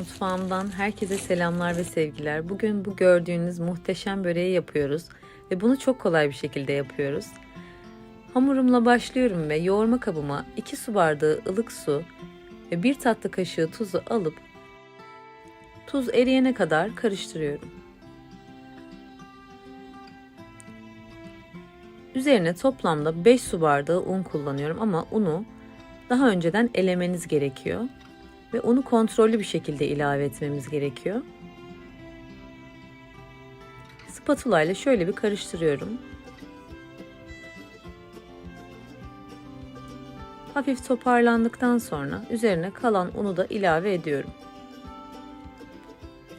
Mutfağımdan herkese selamlar ve sevgiler. Bugün bu gördüğünüz muhteşem böreği yapıyoruz ve bunu çok kolay bir şekilde yapıyoruz. Hamurumla başlıyorum ve yoğurma kabıma 2 su bardağı ılık su ve 1 tatlı kaşığı tuzu alıp tuz eriyene kadar karıştırıyorum. Üzerine toplamda 5 su bardağı un kullanıyorum ama unu daha önceden elemeniz gerekiyor ve unu kontrollü bir şekilde ilave etmemiz gerekiyor. Spatula ile şöyle bir karıştırıyorum. Hafif toparlandıktan sonra üzerine kalan unu da ilave ediyorum.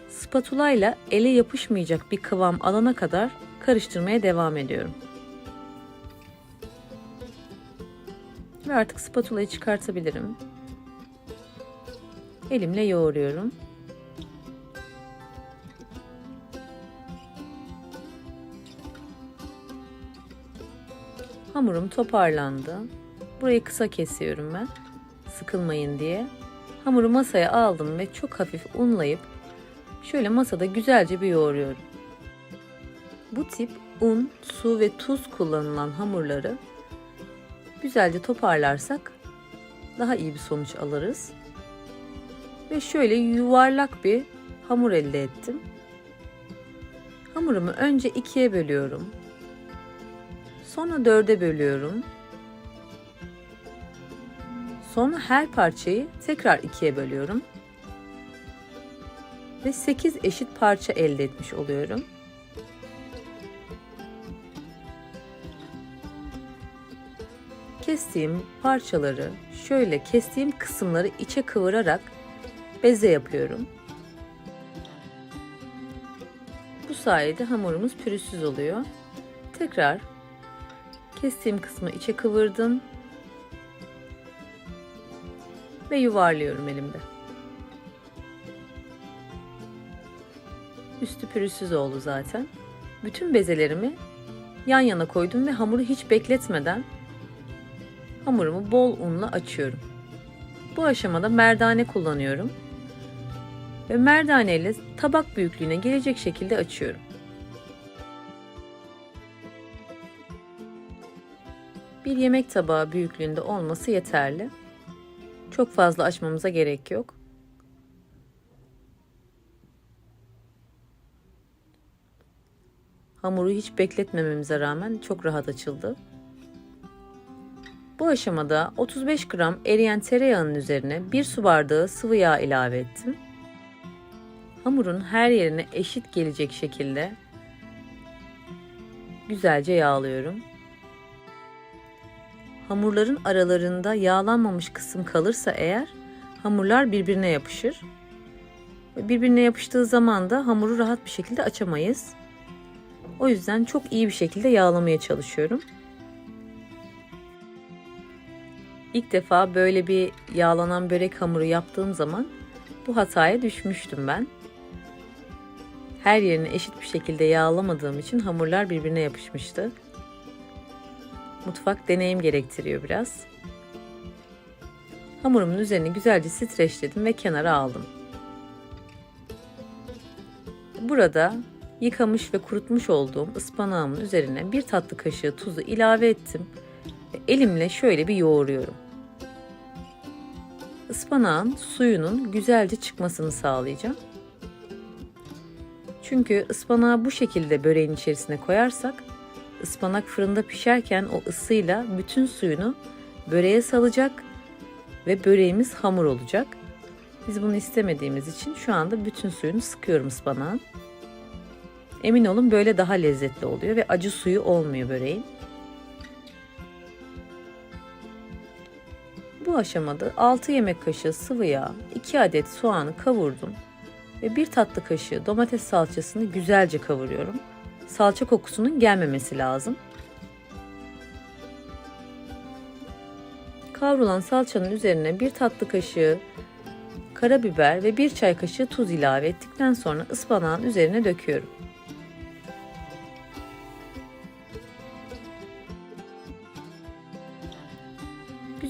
Spatula ile ele yapışmayacak bir kıvam alana kadar karıştırmaya devam ediyorum. Ve artık spatulayı çıkartabilirim. Elimle yoğuruyorum. Hamurum toparlandı. Burayı kısa kesiyorum ben. Sıkılmayın diye. Hamuru masaya aldım ve çok hafif unlayıp şöyle masada güzelce bir yoğuruyorum. Bu tip un, su ve tuz kullanılan hamurları güzelce toparlarsak daha iyi bir sonuç alırız. Ve şöyle yuvarlak bir hamur elde ettim. Hamurumu önce ikiye bölüyorum. Sonra dörde bölüyorum. Sonra her parçayı tekrar ikiye bölüyorum. Ve 8 eşit parça elde etmiş oluyorum. Kestiğim parçaları şöyle kestiğim kısımları içe kıvırarak beze yapıyorum. Bu sayede hamurumuz pürüzsüz oluyor. Tekrar kestiğim kısmı içe kıvırdım ve yuvarlıyorum elimde. Üstü pürüzsüz oldu zaten. Bütün bezelerimi yan yana koydum ve hamuru hiç bekletmeden hamurumu bol unla açıyorum. Bu aşamada merdane kullanıyorum. Ve merdane ile tabak büyüklüğüne gelecek şekilde açıyorum. Bir yemek tabağı büyüklüğünde olması yeterli. Çok fazla açmamıza gerek yok. Hamuru hiç bekletmememize rağmen çok rahat açıldı. Bu aşamada 35 gram eriyen tereyağının üzerine 1 su bardağı sıvı yağ ilave ettim. Hamurun her yerine eşit gelecek şekilde güzelce yağlıyorum. Hamurların aralarında yağlanmamış kısım kalırsa eğer hamurlar birbirine yapışır. Birbirine yapıştığı zaman da hamuru rahat bir şekilde açamayız. O yüzden çok iyi bir şekilde yağlamaya çalışıyorum. İlk defa böyle bir yağlanan börek hamuru yaptığım zaman bu hataya düşmüştüm ben. Her yerini eşit bir şekilde yağlamadığım için hamurlar birbirine yapışmıştı. Mutfak deneyim gerektiriyor biraz. Hamurumun üzerini güzelce streçledim ve kenara aldım. Burada yıkamış ve kurutmuş olduğum ıspanağımın üzerine bir tatlı kaşığı tuzu ilave ettim ve elimle şöyle bir yoğuruyorum. Ispanağın suyunun güzelce çıkmasını sağlayacağım. Çünkü ıspanağı bu şekilde böreğin içerisine koyarsak ıspanak fırında pişerken o ısıyla bütün suyunu böreğe salacak ve böreğimiz hamur olacak. Biz bunu istemediğimiz için şu anda bütün suyunu sıkıyorum ıspanağın. Emin olun böyle daha lezzetli oluyor ve acı suyu olmuyor böreğin. Bu aşamada 6 yemek kaşığı sıvı yağ, 2 adet soğanı kavurdum ve 1 tatlı kaşığı domates salçasını güzelce kavuruyorum. Salça kokusunun gelmemesi lazım. Kavrulan salçanın üzerine 1 tatlı kaşığı karabiber ve 1 çay kaşığı tuz ilave ettikten sonra ıspanağın üzerine döküyorum.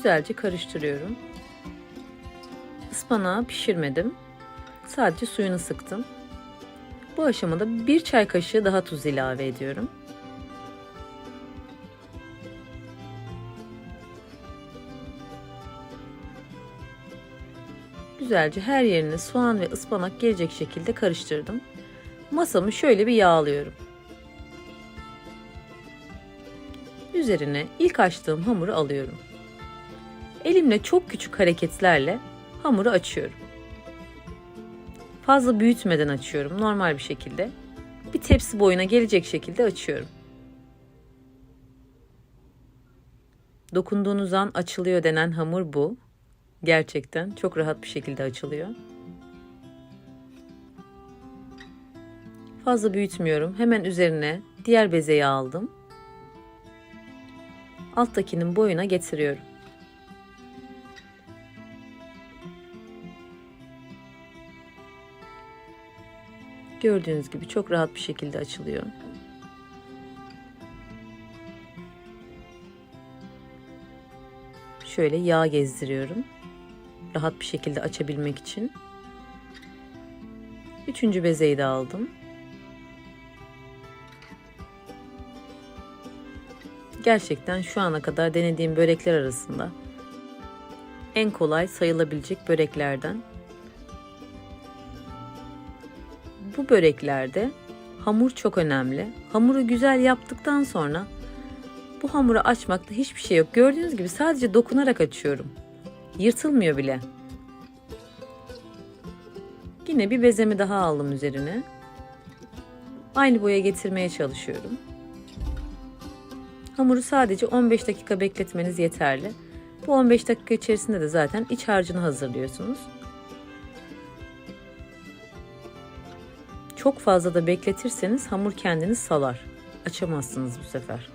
güzelce karıştırıyorum. Ispanağı pişirmedim. Sadece suyunu sıktım. Bu aşamada bir çay kaşığı daha tuz ilave ediyorum. Güzelce her yerine soğan ve ıspanak gelecek şekilde karıştırdım. Masamı şöyle bir yağlıyorum. Üzerine ilk açtığım hamuru alıyorum. Elimle çok küçük hareketlerle hamuru açıyorum. Fazla büyütmeden açıyorum normal bir şekilde. Bir tepsi boyuna gelecek şekilde açıyorum. Dokunduğunuz an açılıyor denen hamur bu. Gerçekten çok rahat bir şekilde açılıyor. Fazla büyütmüyorum. Hemen üzerine diğer bezeyi aldım. Alttakinin boyuna getiriyorum. Gördüğünüz gibi çok rahat bir şekilde açılıyor. Şöyle yağ gezdiriyorum. Rahat bir şekilde açabilmek için. Üçüncü bezeyi de aldım. Gerçekten şu ana kadar denediğim börekler arasında en kolay sayılabilecek böreklerden. Böreklerde hamur çok önemli. Hamuru güzel yaptıktan sonra bu hamuru açmakta hiçbir şey yok. Gördüğünüz gibi sadece dokunarak açıyorum. Yırtılmıyor bile. Yine bir bezemi daha aldım üzerine. Aynı boya getirmeye çalışıyorum. Hamuru sadece 15 dakika bekletmeniz yeterli. Bu 15 dakika içerisinde de zaten iç harcını hazırlıyorsunuz. Çok fazla da bekletirseniz hamur kendini salar. Açamazsınız bu sefer.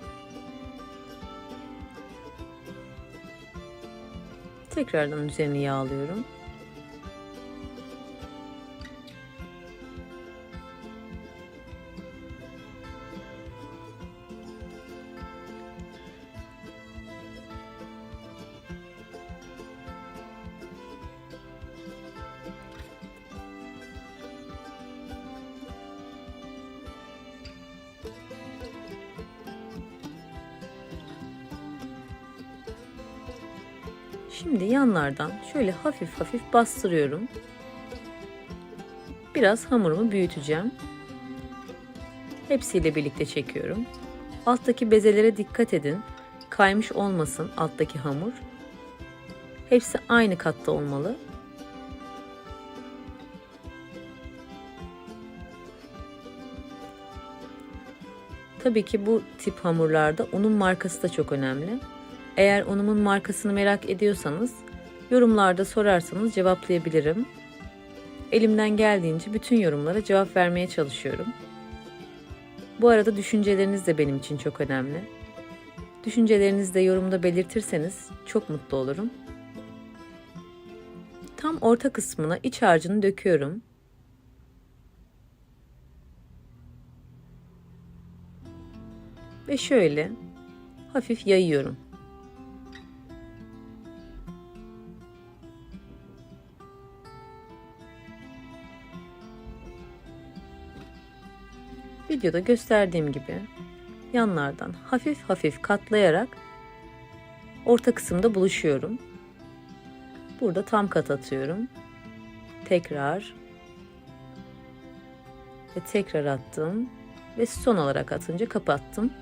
Tekrardan üzerini yağlıyorum. Şimdi yanlardan şöyle hafif hafif bastırıyorum. Biraz hamurumu büyüteceğim. Hepsiyle birlikte çekiyorum. Alttaki bezelere dikkat edin. Kaymış olmasın alttaki hamur. Hepsi aynı katta olmalı. Tabii ki bu tip hamurlarda unun markası da çok önemli. Eğer unumun markasını merak ediyorsanız yorumlarda sorarsanız cevaplayabilirim. Elimden geldiğince bütün yorumlara cevap vermeye çalışıyorum. Bu arada düşünceleriniz de benim için çok önemli. Düşüncelerinizi de yorumda belirtirseniz çok mutlu olurum. Tam orta kısmına iç harcını döküyorum. Ve şöyle hafif yayıyorum. Videoda gösterdiğim gibi yanlardan hafif hafif katlayarak orta kısımda buluşuyorum. Burada tam kat atıyorum. Tekrar ve tekrar attım ve son olarak atınca kapattım.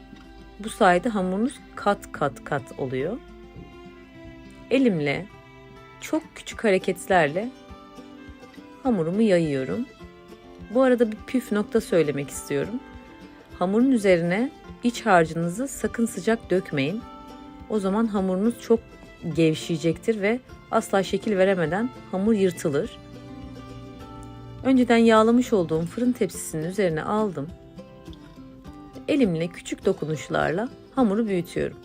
Bu sayede hamurunuz kat kat kat oluyor. Elimle çok küçük hareketlerle hamurumu yayıyorum. Bu arada bir püf nokta söylemek istiyorum. Hamurun üzerine iç harcınızı sakın sıcak dökmeyin. O zaman hamurunuz çok gevşeyecektir ve asla şekil veremeden hamur yırtılır. Önceden yağlamış olduğum fırın tepsisinin üzerine aldım. Elimle küçük dokunuşlarla hamuru büyütüyorum.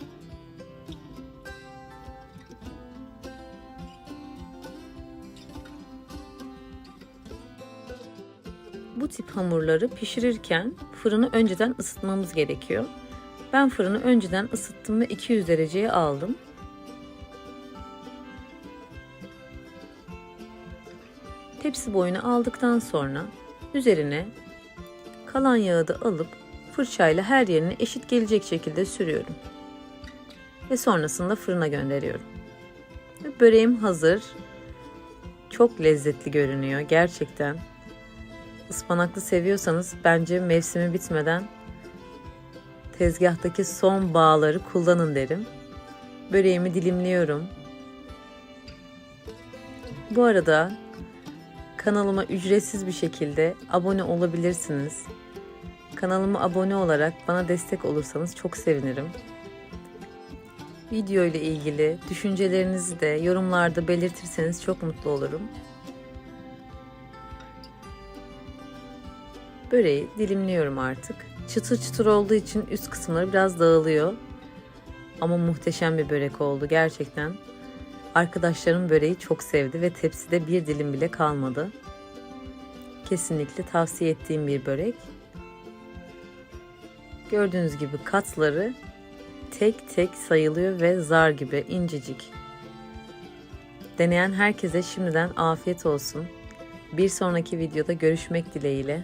Tip hamurları pişirirken fırını önceden ısıtmamız gerekiyor. Ben fırını önceden ısıttım ve 200 dereceye aldım. Tepsi boyunu aldıktan sonra üzerine kalan yağı da alıp fırçayla her yerine eşit gelecek şekilde sürüyorum. Ve sonrasında fırına gönderiyorum. Böreğim hazır. Çok lezzetli görünüyor gerçekten. Ispanaklı seviyorsanız bence mevsimi bitmeden tezgahtaki son bağları kullanın derim. Böreğimi dilimliyorum. Bu arada kanalıma ücretsiz bir şekilde abone olabilirsiniz. Kanalıma abone olarak bana destek olursanız çok sevinirim. Video ile ilgili düşüncelerinizi de yorumlarda belirtirseniz çok mutlu olurum. Böreği dilimliyorum artık. Çıtır çıtır olduğu için üst kısımları biraz dağılıyor. Ama muhteşem bir börek oldu gerçekten. Arkadaşlarım böreği çok sevdi ve tepside bir dilim bile kalmadı. Kesinlikle tavsiye ettiğim bir börek. Gördüğünüz gibi katları tek tek sayılıyor ve zar gibi incecik. Deneyen herkese şimdiden afiyet olsun. Bir sonraki videoda görüşmek dileğiyle.